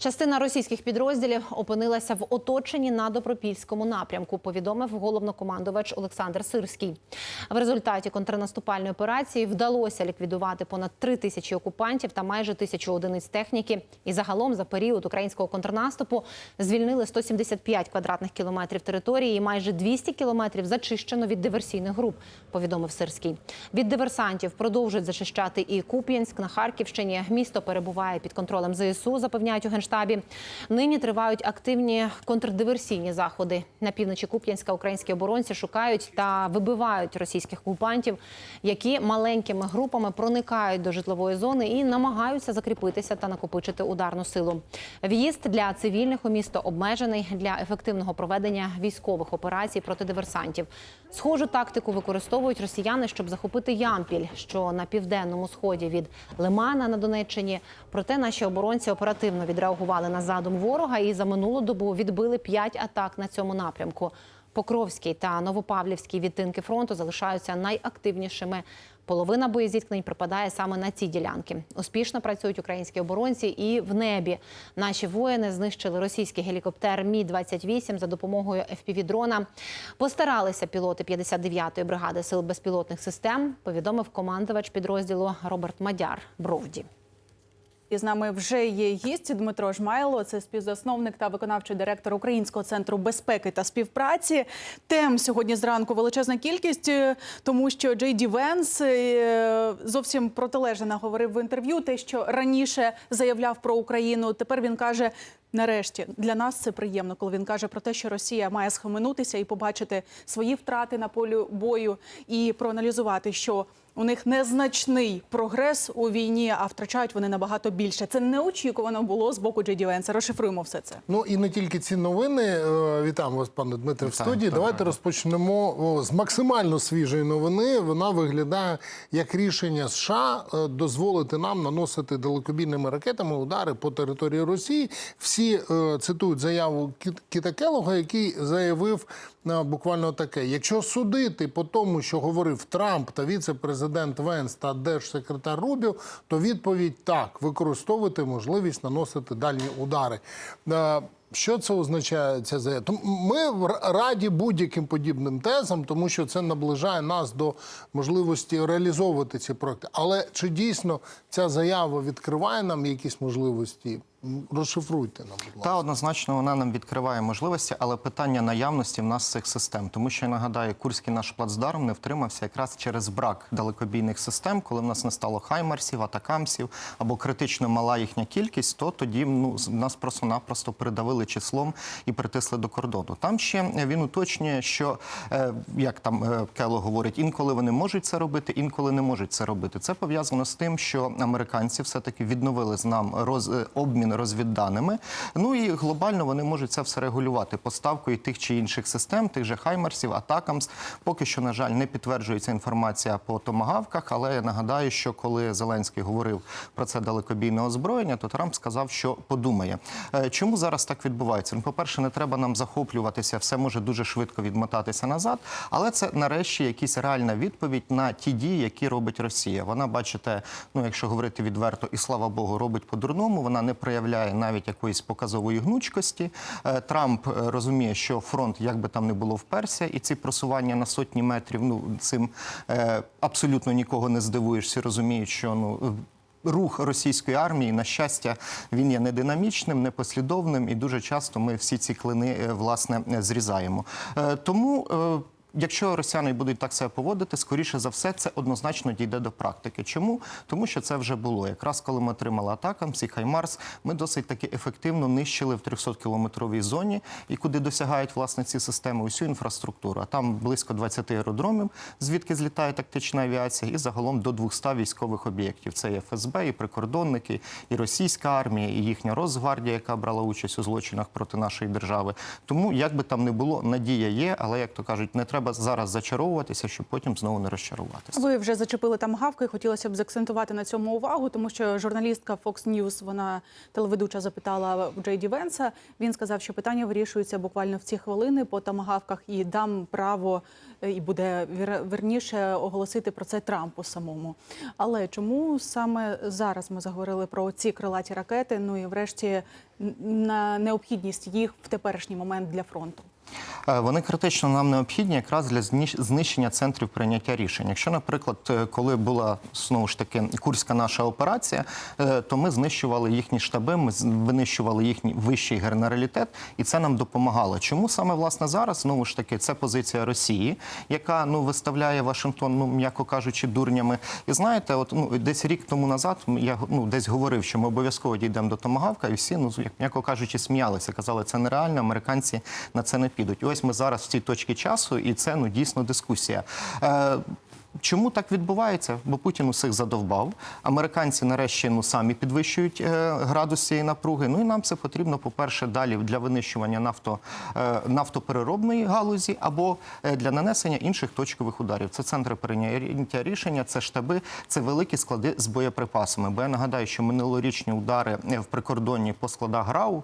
Частина російських підрозділів опинилася в оточенні на Добропільському напрямку. Повідомив головнокомандувач Олександр Сирський. В результаті контрнаступальної операції вдалося ліквідувати понад три тисячі окупантів та майже тисячу одиниць техніки. І загалом за період українського контрнаступу звільнили 175 квадратних кілометрів території і майже 200 кілометрів зачищено від диверсійних груп. Повідомив Сирський. Від диверсантів продовжують зачищати і Куп'янськ на Харківщині. Місто перебуває під контролем ЗСУ. Запевняють у генштабі. Нині тривають активні контрдиверсійні заходи. На півночі Куп'янська українські оборонці шукають та вибивають російських окупантів, які маленькими групами проникають до житлової зони і намагаються закріпитися та накопичити ударну силу. В'їзд для цивільних у місто обмежений для ефективного проведення військових операцій проти диверсантів. Схожу тактику використовують росіяни, щоб захопити Ямпіль, що на південному сході від Лимана на Донеччині. Проте наші оборонці оперативно відреагували на задум ворога і за минулу добу відбили п'ять атак на цьому напрямку. Покровський та Новопавлівський відтинки фронту залишаються найактивнішими. Половина боєзіткнень припадає саме на ці ділянки. Успішно працюють українські оборонці і в небі. Наші воїни знищили російський гелікоптер Мі 28 за допомогою FPV-дрона. Постаралися пілоти 59-ї бригади сил безпілотних систем. Повідомив командувач підрозділу Роберт Мадяр Бровді. І з нами вже є гість Дмитро Жмайло, це співзасновник та виконавчий директор Українського центру безпеки та співпраці. Тем сьогодні зранку величезна кількість, е, тому що Джей Ді Венс е, зовсім протилежно говорив в інтерв'ю. Те, що раніше заявляв про Україну, тепер він каже. Нарешті для нас це приємно, коли він каже про те, що Росія має схаменутися і побачити свої втрати на полі бою, і проаналізувати, що у них незначний прогрес у війні, а втрачають вони набагато більше. Це неочікувано було з боку Джеді Венса. Розшифруємо все це. Ну і не тільки ці новини. Е, Вітаємо вас, пане Дмитре, в студії. доброго Давайте розпочнемо з максимально свіжої новини. Вона виглядає як рішення США е, дозволити нам наносити далекобійними ракетами удари по території Росії. Всі е, цитують заяву Кіт- Кіта Келога, який заявив е, буквально таке: якщо судити по тому, що говорив Трамп та віце-президент Венс та держсекретар Рубіо, то відповідь так: використовувати можливість наносити дальні удари. Е, Що це означає ця заява? Ми раді будь-яким подібним тезам, тому що це наближає нас до можливості реалізовувати ці проекти. Але чи дійсно ця заява відкриває нам якісь можливості? Розшифруйте нам, будь ласка. Та однозначно вона нам відкриває можливості, але питання наявності в нас цих систем. Тому що я нагадаю, курський наш плацдарм не втримався якраз через брак далекобійних систем, коли в нас не стало хаймарсів, атакамсів або критично мала їхня кількість, то тоді ну нас просто-напросто придавили числом і притисли до кордону. Там ще він уточнює, що е, як там е, Кело говорить, інколи вони можуть це робити, інколи не можуть це робити. Це пов'язано з тим, що американці все таки відновили з нам роз е, обмін розвідданими. Ну і глобально вони можуть це все регулювати поставкою тих чи інших систем, тих же Хаймарсів, Атакамс. Поки що, на жаль, не підтверджується інформація по томагавках. Але я нагадаю, що коли Зеленський говорив про це далекобійне озброєння, то Трамп сказав, що подумає. Е, Чому зараз так відбувається? Ну, по-перше, не треба нам захоплюватися, все може дуже швидко відмотатися назад. Але це нарешті якась реальна відповідь на ті дії, які робить Росія. Вона, бачите, ну якщо говорити відверто, і слава Богу, робить по-дурному. Вона не проявляє навіть якоїсь показової гнучкості. Е, Трамп е, розуміє, що фронт, як би там не було, вперся, і ці просування на сотні метрів, ну цим е, абсолютно нікого не здивуєш. Всі розуміють, що ну. Рух російської армії, на щастя, він є нединамічним, непослідовним, і дуже часто ми всі ці клини власне зрізаємо. Тому. Якщо росіяни будуть так себе поводити, скоріше за все, це однозначно дійде до практики. Чому? Тому що це вже було. Якраз коли ми отримали атакам, ці Хаймарс, ми досить таки ефективно нищили в 300-кілометровій зоні, і куди досягають власне ці системи усю інфраструктуру. А там близько 20 аеродромів, звідки злітає тактична авіація, і загалом до 200 військових об'єктів. Це і ФСБ, і прикордонники, і російська армія, і їхня Росгвардія, яка брала участь у злочинах проти нашої держави. Тому як би там не було, надія є, але як то кажуть, не треба треба зараз зачаровуватися, щоб потім знову не розчаруватися. Ви вже зачепили там гавки. Хотілося б заакцентувати на цьому увагу, тому що журналістка Fox News, вона телеведуча запитала Джей Ді Венса. Він сказав, що питання вирішується буквально в ці хвилини по тамагавках, і дам право е, і буде вір- верніше оголосити про це Трампу самому. Але чому саме зараз ми заговорили про ці крилаті ракети? Ну і врешті на необхідність їх в теперішній момент для фронту. Е, Вони критично нам необхідні якраз для знищення центрів прийняття рішень. Якщо, наприклад, е, коли була знову ж таки курська наша операція, е, то ми знищували їхні штаби, ми винищували їхній вищий генералітет, і це нам допомагало. Чому саме власне зараз знову ж таки це позиція Росії, яка ну виставляє Вашингтон, ну м'яко кажучи, дурнями. І знаєте, от ну десь рік тому назад я ну десь говорив, що ми обов'язково дійдемо до Томагавка, і всі ну як м'яко кажучи, сміялися. Казали, це нереально, американці на це не підуть. І ось ми зараз в цій точці часу, і це ну дійсно дискусія. Чому так відбувається? Бо Путін усіх задовбав. Американці нарешті ну самі підвищують е, градус цієї напруги. Ну і нам це потрібно, по-перше, далі для винищування нафто, е, нафтопереробної галузі або е, для нанесення інших точкових ударів. Це центри прийняття рішення, це штаби, це великі склади з боєприпасами. Бо я нагадаю, що минулорічні удари в прикордонні по складах ГРАУ,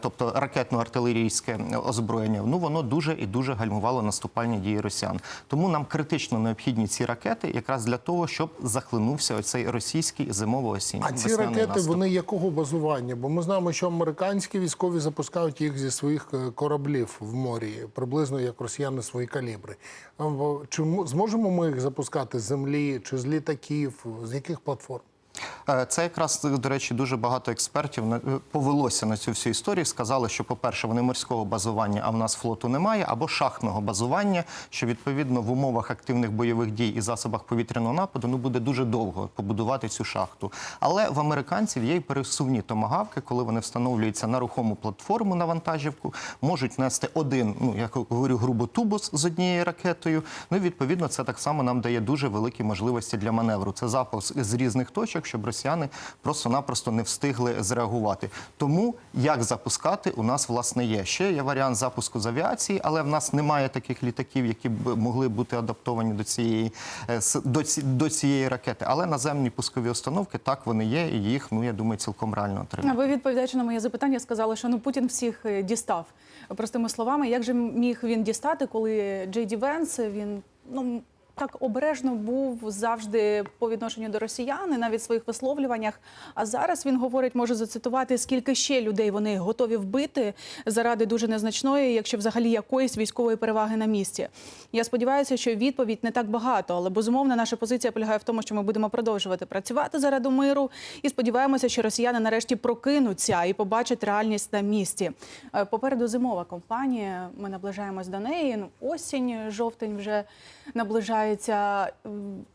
тобто ракетно-артилерійське озброєння, ну воно дуже і дуже гальмувало наступальні дії росіян. Тому нам критично необхідні ці ракети, якраз для того, щоб захлинувся оцей російський зимово-осінній А ці ракети наступ. вони якого базування? Бо ми знаємо, що американські військові запускають їх зі своїх е, кораблів в морі, приблизно як росіяни свої калібри. Чому зможемо ми їх запускати з землі чи з літаків? З яких платформ? Е, Це якраз до речі, дуже багато експертів е, повелося на цю всю історію. Сказали, що, по-перше, вони морського базування, а в нас флоту немає, або шахтного базування, що відповідно в умовах активних бойових дій і засобах повітряного нападу ну буде дуже довго побудувати цю шахту. Але в американців є й пересувні томагавки, коли вони встановлюються на рухому платформу на вантажівку, можуть нести один, ну я говорю грубо тубус з однією ракетою. Ну і відповідно це так само нам дає дуже великі можливості для маневру. Це запуск з різних точок, щоб росіяни просто-напросто не встигли зреагувати. Тому як запускати у нас власне є. Ще є варіант запуску з авіації, але в нас немає таких літаків, які б могли бути адаптовані до цієї е, до, ці- до цієї ракети. Але наземні пускові установки так вони є, і їх ну я думаю, цілком реально отримати. Ви відповідаючи на моє запитання, сказали, що ну Путін всіх е, дістав. Простими словами, як же міг він дістати, коли Джей Ді Венс він ну. Так обережно був завжди по відношенню до росіян, і навіть в своїх висловлюваннях. А зараз він говорить, може зацитувати, скільки ще людей вони готові вбити заради дуже незначної, якщо взагалі якоїсь військової переваги на місці. Я сподіваюся, що відповідь не так багато, але безумовно наша позиція полягає в тому, що ми будемо продовжувати працювати заради миру і сподіваємося, що росіяни нарешті прокинуться і побачать реальність на місці. Е, Попереду зимова кампанія. Ми наближаємось до неї. Ну, осінь, жовтень вже наближається. М,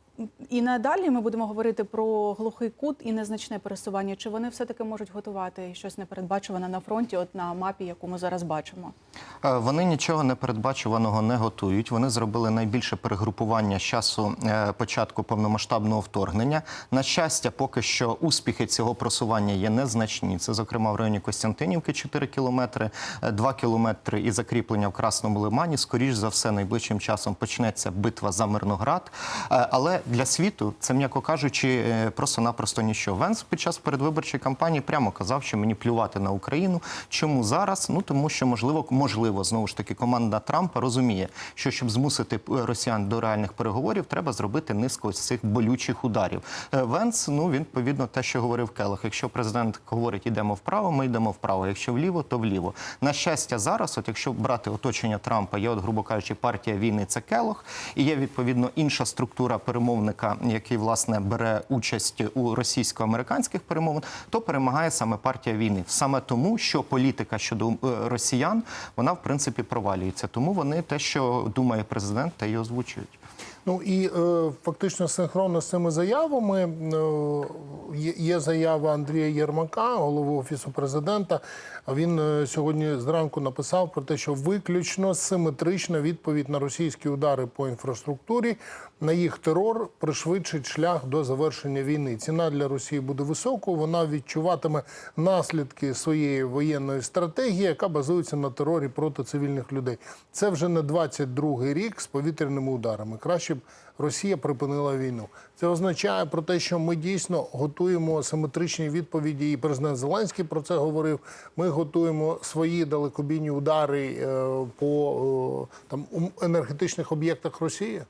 І надалі ми будемо говорити про глухий кут і незначне пересування. Чи вони все-таки можуть готувати щось непередбачуване на фронті, от на мапі, яку ми зараз бачимо? Е, Вони нічого непередбачуваного не готують. Вони зробили найбільше перегрупування з часу е, початку повномасштабного вторгнення. На щастя, поки що успіхи цього просування є незначні. Це, зокрема, в районі Костянтинівки 4 кілометри, 2 кілометри і закріплення в Красному Лимані. Скоріш за все, найближчим часом почнеться битва за Мирноград. Е, Але для світу це, м'яко кажучи, е, просто-напросто ніщо. Венс під час передвиборчої кампанії прямо казав, що мені плювати на Україну. Чому зараз? Ну тому що можливо, можливо, знову ж таки, команда Трампа розуміє, що щоб змусити росіян до реальних переговорів, треба зробити низку ось цих болючих ударів. Е, Венс, ну він відповідно те, що говорив Келох. Якщо президент говорить, ідемо вправо, ми йдемо вправо. Якщо вліво, то вліво. На щастя, зараз, от якщо брати оточення Трампа, є, от, грубо кажучи, партія війни це Келох, і є відповідно інша структура перемовника, який власне бере участь у російсько-американських перемовин, то перемагає саме партія війни. Саме тому, що політика щодо е, росіян вона в принципі провалюється. Тому вони те, що думає президент, те й озвучують. Ну і е, фактично синхронно з цими заявами е, є- заява Андрія Єрмака, голови офісу президента. Він е, сьогодні зранку написав про те, що виключно симетрична відповідь на російські удари по інфраструктурі на їх терор пришвидшить шлях до завершення війни. Ціна для Росії буде високою. Вона відчуватиме наслідки своєї воєнної стратегії, яка базується на терорі проти цивільних людей. Це вже не 22-й рік з повітряними ударами. Краще б Росія припинила війну. Це означає про те, що ми дійсно готуємо симетричні відповіді. І президент Зеленський про це говорив. Ми готуємо свої далекобійні удари е, по е, там енергетичних об'єктах Росії.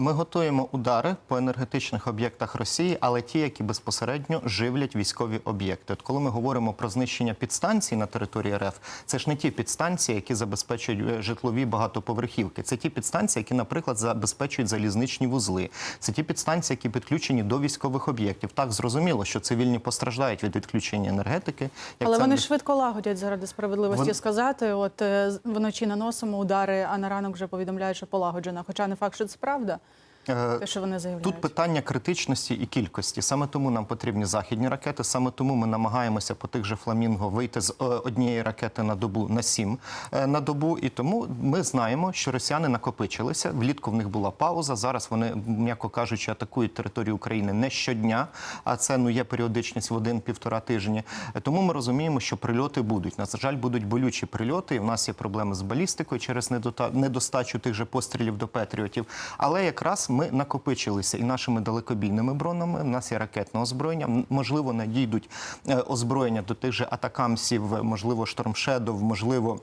Ми готуємо удари по енергетичних об'єктах Росії, але ті, які безпосередньо живлять військові об'єкти. От коли ми говоримо про знищення підстанцій на території РФ, це ж не ті підстанції, які забезпечують е, житлові багатоповерхівки. Це ті підстанції, які, наприклад, забезпечують залізничні вузли. Це ті підстанції, які підключені до військових об'єктів. Так зрозуміло, що цивільні постраждають від відключення енергетики. як Але це вони швидко лагодять заради справедливості Вон- сказати. От е, вночі наносимо удари, а на ранок вже повідомляють, що полагоджена. Хоча не факт, що це правда, те, що вони заявляють. Тут питання критичності і кількості. Саме тому нам потрібні західні ракети. Саме тому ми намагаємося по тих же фламінго вийти з е, однієї ракети на добу на сім е, на добу. І тому ми знаємо, що росіяни накопичилися. Влітку в них була пауза. Зараз вони, м'яко кажучи, атакують територію України не щодня, а це ну є періодичність в один-півтора тижні. Е, Тому ми розуміємо, що прильоти будуть. На жаль, будуть болючі прильоти. І в нас є проблеми з балістикою через недостачу тих же пострілів до Петріотів. Але якраз ми накопичилися і нашими далекобійними бронами. У нас є ракетне озброєння. Можливо, надійдуть е, озброєння до тих же атакамсів, можливо, штормшедов, можливо.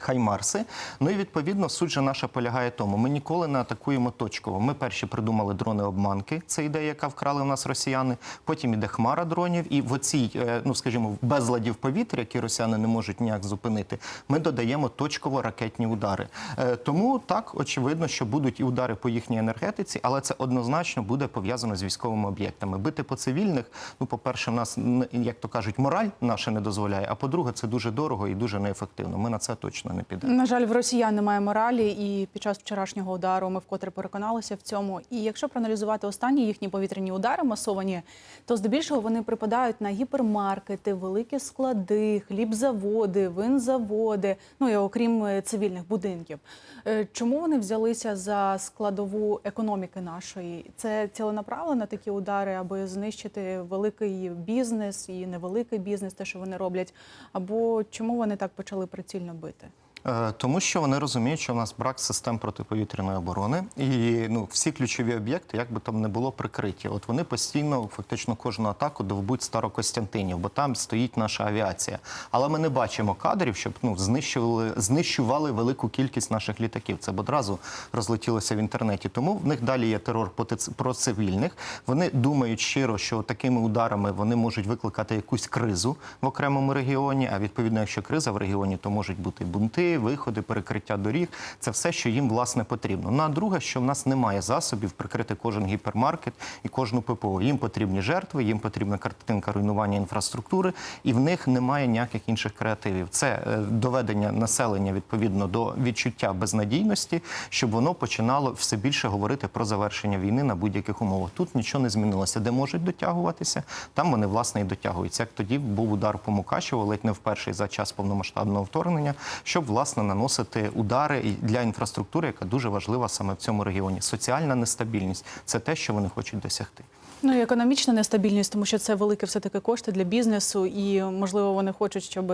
Хаймарси. Ну і відповідно суть же наша полягає тому. Ми ніколи не атакуємо точково. Ми перші придумали дрони-обманки. Це ідея, яка вкрали у нас росіяни. Потім іде хмара дронів, і в оцій, е, ну скажімо, в безладі в повітря, які росіяни не можуть ніяк зупинити. Ми додаємо точково ракетні удари. Е, Тому так очевидно, що будуть і удари по їхній енергетиці, але це однозначно буде пов'язано з військовими об'єктами. Бити по цивільних, ну по перше, в нас як то кажуть, мораль наша не дозволяє. А по-друге, це дуже дорого і дуже неефективно. Ми на це точно не підемо. На жаль, в росіян немає моралі, і під час вчорашнього удару ми вкотре переконалися в цьому. І якщо проаналізувати останні їхні повітряні удари масовані, то здебільшого вони припадають на гіпермаркети, великі склади, хлібзаводи, винзаводи, ну і окрім е, цивільних будинків. Е, Чому вони взялися за складову економіки нашої? Це ціленаправлено такі удари, аби знищити великий бізнес і невеликий бізнес, те, що вони роблять. Або чому вони так почали прицільно бити? Е, Тому що вони розуміють, що в нас брак систем протиповітряної оборони, і ну всі ключові об'єкти, як би там не було прикриті. От вони постійно, фактично, кожну атаку довбуть Старокостянтинів, бо там стоїть наша авіація. Але ми не бачимо кадрів, щоб ну знищували, знищували велику кількість наших літаків. Це б одразу розлетілося в інтернеті. Тому в них далі є терор про цивільних. Вони думають щиро, що такими ударами вони можуть викликати якусь кризу в окремому регіоні. А відповідно, якщо криза в регіоні, то можуть бути бунти, виходи, перекриття доріг. Це все, що їм власне потрібно. Ну а друге, що в нас немає засобів прикрити кожен гіпермаркет і кожну ППО. Їм потрібні жертви, їм потрібна картинка руйнування інфраструктури, і в них немає ніяких інших креативів. Це е, доведення населення відповідно до відчуття безнадійності, щоб воно починало все більше говорити про завершення війни на будь-яких умовах. Тут нічого не змінилося. Де можуть дотягуватися, там вони власне і дотягуються. Як тоді був удар по Мукачеву, ледь не вперше за час повномасштабного вторгнення, щоб власне наносити удари для інфраструктури, яка дуже важлива саме в цьому регіоні. Соціальна нестабільність це те, що вони хочуть досягти. Ну і економічна нестабільність, тому що це велике все таки кошти для бізнесу, і можливо вони хочуть, щоб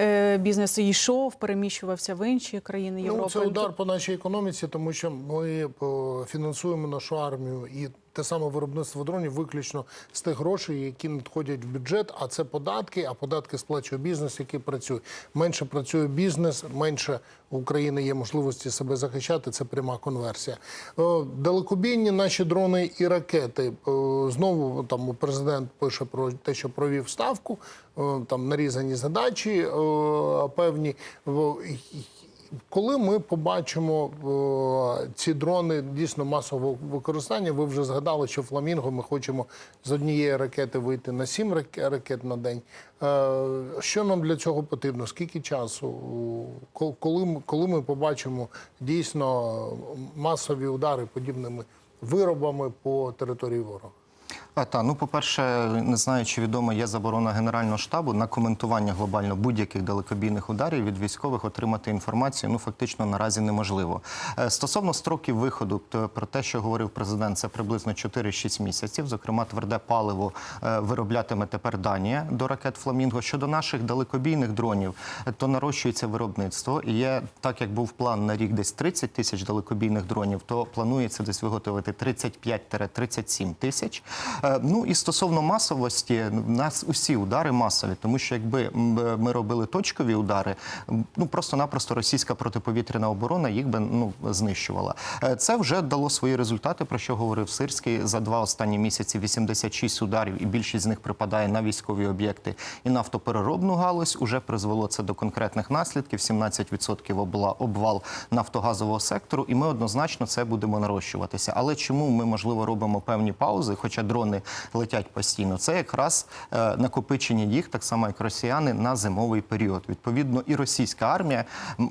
е, бізнес йшов, переміщувався в інші країни Європи. Ну, це удар по нашій економіці, тому що ми е, фінансуємо нашу армію і те саме виробництво дронів виключно з тих грошей, які надходять в бюджет. А це податки, а податки сплачує бізнес, який працює. Менше працює бізнес, менше у України є можливості себе захищати. Це пряма конверсія. Е, Далекобійні наші дрони і ракети. Е, Знову там президент пише про те, що провів ставку, е, там нарізані задачі певні. Коли ми побачимо е, ці дрони дійсно масового використання, ви вже згадали, що фламінго ми хочемо з однієї ракети вийти на сім ракет на день. Е, що нам для цього потрібно? Скільки часу? Коли коли ми побачимо дійсно масові удари подібними виробами по території ворога? А, та, ну, по-перше, не знаю, чи відомо, є заборона Генерального штабу на коментування глобально будь-яких далекобійних ударів від військових отримати інформацію ну фактично наразі неможливо. Е, Стосовно строків виходу, то про те, що говорив президент, це приблизно 4-6 місяців. Зокрема, тверде паливо е, вироблятиме тепер Данія до ракет Фламінго. Щодо наших далекобійних дронів, е, то нарощується виробництво. І є так, як був план на рік десь 30 тисяч далекобійних дронів, то планується десь виготовити 35-37 тисяч. Е, Ну і стосовно масовості, в нас усі удари масові, тому що якби ми робили точкові удари, ну просто-напросто російська протиповітряна оборона їх би ну знищувала. Е, Це вже дало свої результати, про що говорив Сирський за два останні місяці. 86 ударів, і більшість з них припадає на військові об'єкти і нафтопереробну галузь. Уже призвело це до конкретних наслідків. 17% обла- обвал нафтогазового сектору, і ми однозначно це будемо нарощуватися. Але чому ми можливо робимо певні паузи, хоча дрони летять постійно? Це якраз е, накопичення їх, так само як росіяни, на зимовий період. Відповідно, і російська армія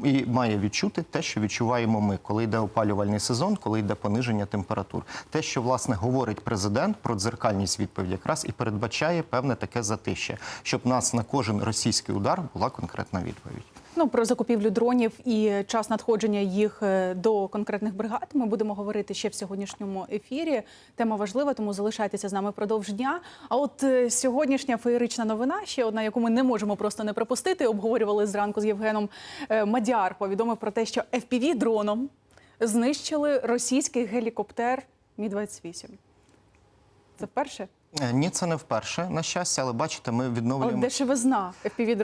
і має відчути те, що відчуваємо ми, коли йде опалювальний сезон, коли йде пониження температур. Те, що власне говорить президент про дзеркальність відповіді, якраз і передбачає певне таке затище, щоб нас на кожен російський удар була конкретна відповідь. Ну про закупівлю дронів і час надходження їх е, до конкретних бригад. Ми будемо говорити ще в сьогоднішньому ефірі. Тема важлива, тому залишайтеся з нами впродовж дня. А от е, сьогоднішня феєрична новина, ще одна, яку ми не можемо просто не пропустити. Обговорювали зранку з Євгеном Е, Мадяр. Повідомив про те, що fpv дроном знищили російський гелікоптер Мі 28 Це вперше, Ні, це не вперше, на щастя, але бачите, ми але дешевизна fpv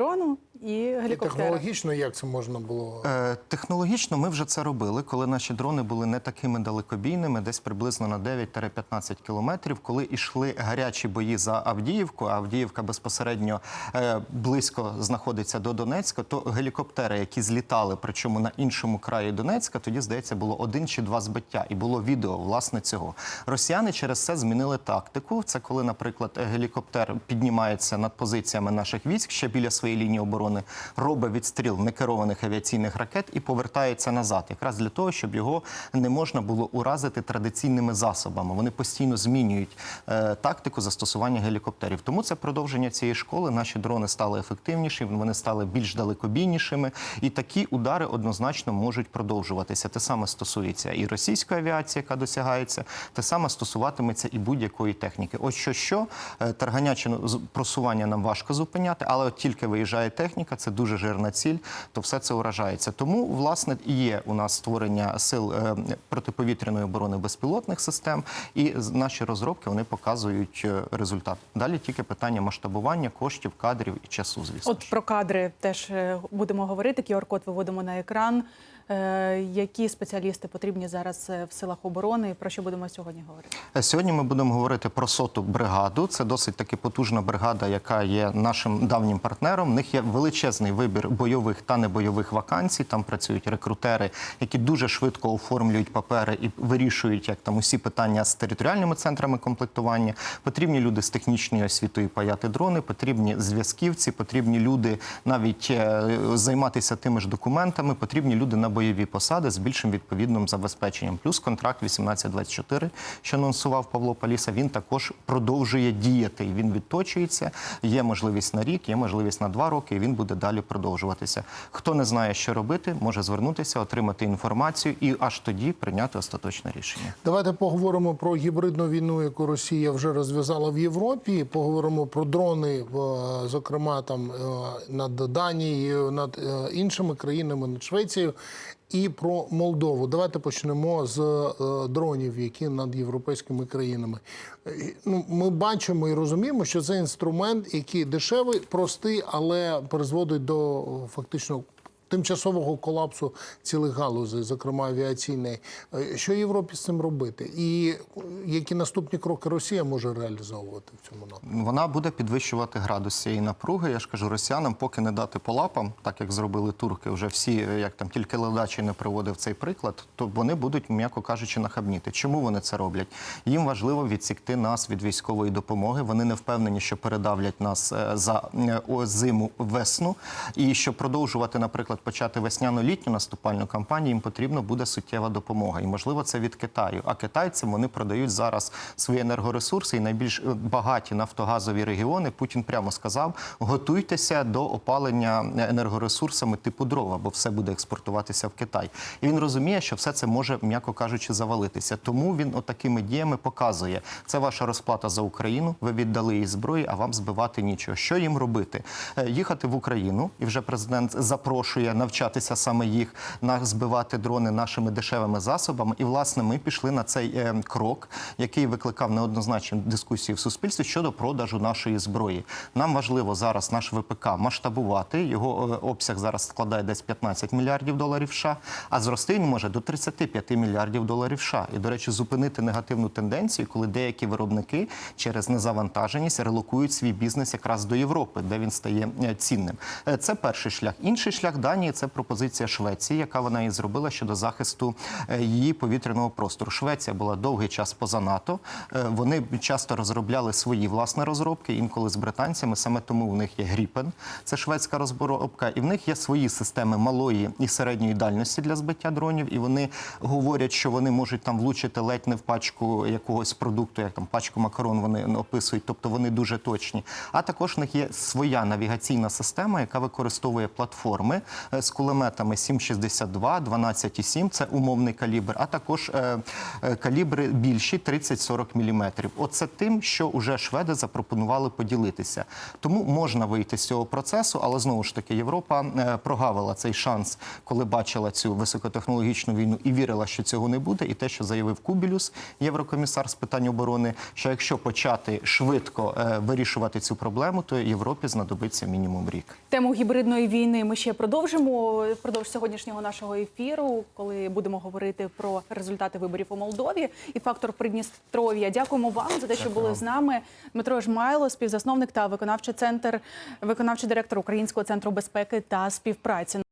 і І технологічно як це можна було? Е, Технологічно ми вже це робили, коли наші дрони були не такими далекобійними, десь приблизно на 9-15 кілометрів, коли йшли гарячі бої за Авдіївку, а Авдіївка безпосередньо е, близько знаходиться до Донецька, то гелікоптери, які злітали, причому на іншому краї Донецька, тоді здається було один чи два збиття, і було відео власне цього. Росіяни через це змінили тактику. Це коли, наприклад, гелікоптер піднімається над позиціями наших військ ще біля своєї лінії оборони, робить відстріл некерованих авіаційних ракет і повертається назад, якраз для того, щоб його не можна було уразити традиційними засобами. Вони постійно змінюють е, тактику застосування гелікоптерів. Тому це продовження цієї школи. Наші дрони стали ефективніші, вони стали більш далекобійнішими, і такі удари однозначно можуть продовжуватися. Те саме стосується і російської авіації, яка досягається, те саме стосуватиметься і будь-якої техніки. Ось що що е, тарганячину з- просування нам важко зупиняти, але от тільки виїжджає техніка, це дуже жирна ціль, то все це уражається. Тому власне є у нас створення сил е, протиповітряної оборони безпілотних систем, і наші розробки вони показують е, результат. Далі тільки питання масштабування коштів, кадрів і часу. Звісно. От про кадри теж е, будемо говорити. QR-код виводимо на екран. Які спеціалісти потрібні зараз в силах оборони? Про що будемо сьогодні говорити? Сьогодні ми будемо говорити про соту бригаду. Це досить таки потужна бригада, яка є нашим давнім партнером. В них є величезний вибір бойових та небойових вакансій. Там працюють рекрутери, які дуже швидко оформлюють папери і вирішують як там усі питання з територіальними центрами комплектування. Потрібні люди з технічною освітою паяти дрони, потрібні зв'язківці, потрібні люди навіть е, займатися тими ж документами. Потрібні люди на бойові посади з більшим відповідним забезпеченням. Плюс контракт 1824, що анонсував Павло Паліса, він також продовжує діяти. Він відточується. Є можливість на рік, є можливість на два роки, і він буде далі продовжуватися. Хто не знає, що робити, може звернутися, отримати інформацію і аж тоді прийняти остаточне рішення. Давайте поговоримо про гібридну війну, яку Росія вже розв'язала в Європі. Поговоримо про дрони, е, зокрема там е, над Данією, над е, іншими країнами, над Швецією. І про Молдову. Давайте почнемо з е, дронів, які над європейськими країнами. Е, Ну, ми бачимо і розуміємо, що це інструмент, який дешевий, простий, але призводить до фактично тимчасового колапсу цілих галузей, зокрема авіаційної. Е, Що Європі з цим робити? І е, які наступні кроки Росія може реалізовувати в цьому напрямку? Вона буде підвищувати градус цієї напруги. Я ж кажу, росіянам поки не дати по лапам, так як зробили турки, вже всі, як там тільки ледачий не приводив цей приклад, то вони будуть, м'яко кажучи, нахабніти. Чому вони це роблять? Їм важливо відсікти нас від військової допомоги. Вони не впевнені, що передавлять нас е, за е, зиму весну, і щоб продовжувати, наприклад, почати весняно-літню наступальну кампанію, їм потрібна буде суттєва допомога. І можливо, це від Китаю. А китайцям вони продають зараз свої енергоресурси і найбільш е, багаті нафтогазові регіони. Путін прямо сказав: готуйтеся до опалення енергоресурсами типу дрова, бо все буде експортуватися в Китай. І він розуміє, що все це може, м'яко кажучи, завалитися. Тому він отакими діями показує: це ваша розплата за Україну. Ви віддали їй зброї, а вам збивати нічого. Що їм робити? Е, Їхати в Україну, і вже президент запрошує навчатися саме їх на збивати дрони нашими дешевими засобами. І власне ми пішли на цей е, крок, який викликав неоднозначні дискусії в суспільстві щодо продажу нашої зброї. Нам важливо зараз наш ВПК масштабувати. Його е, обсяг зараз складає десь 15 мільярдів доларів США, а зрости він може до 35 мільярдів доларів США. І, до речі, зупинити негативну тенденцію, коли деякі виробники через незавантаженість релокують свій бізнес якраз до Європи, де він стає е, цінним. Це перший шлях. Інший шлях Данії це пропозиція Швеції, яка вона і зробила щодо захисту е, її повітряного простору. Швеція була довгий час поза НАТО. Е, Вони часто розробляли свої власні розробки, інколи з британцями. Саме тому у них є Гріпен, це шведська розробка, і в них є свої системи малої і середньої дальності для збиття дронів. І вони говорять, що вони можуть там влучити ледь не в пачку якогось продукту, як там пачку макарон. Вони описують, тобто вони дуже точні. А також в них є своя навігаційна система, яка використовує платформи з кулеметами 7,62, 12,7, це умовний калібр, а також е, е, калібри більші 30-40 мм. Оце тим, що вже шведи запропонували поділитися. Тому можна вийти з цього процесу, але знову ж таки Європа е, прогавила цей шанс, коли бачила цю високотехнологічну війну і вірила, що цього не буде. І те, що заявив Кубілюс, єврокомісар з питань оборони, що якщо почати швидко е, вирішувати цю проблему, то Європі знадобиться мінімум рік. Тему гібридної війни ми ще продовжимо впродовж сьогоднішнього нашого ефіру, коли будемо говорити про результати виборів у Молдові і фактор Придністров'я. Дякуємо вам за те, що були з нами. Дмитро Жмайло, співзасновник та виконавчий центр, виконавчий директор Українського центру безпеки та співпраці.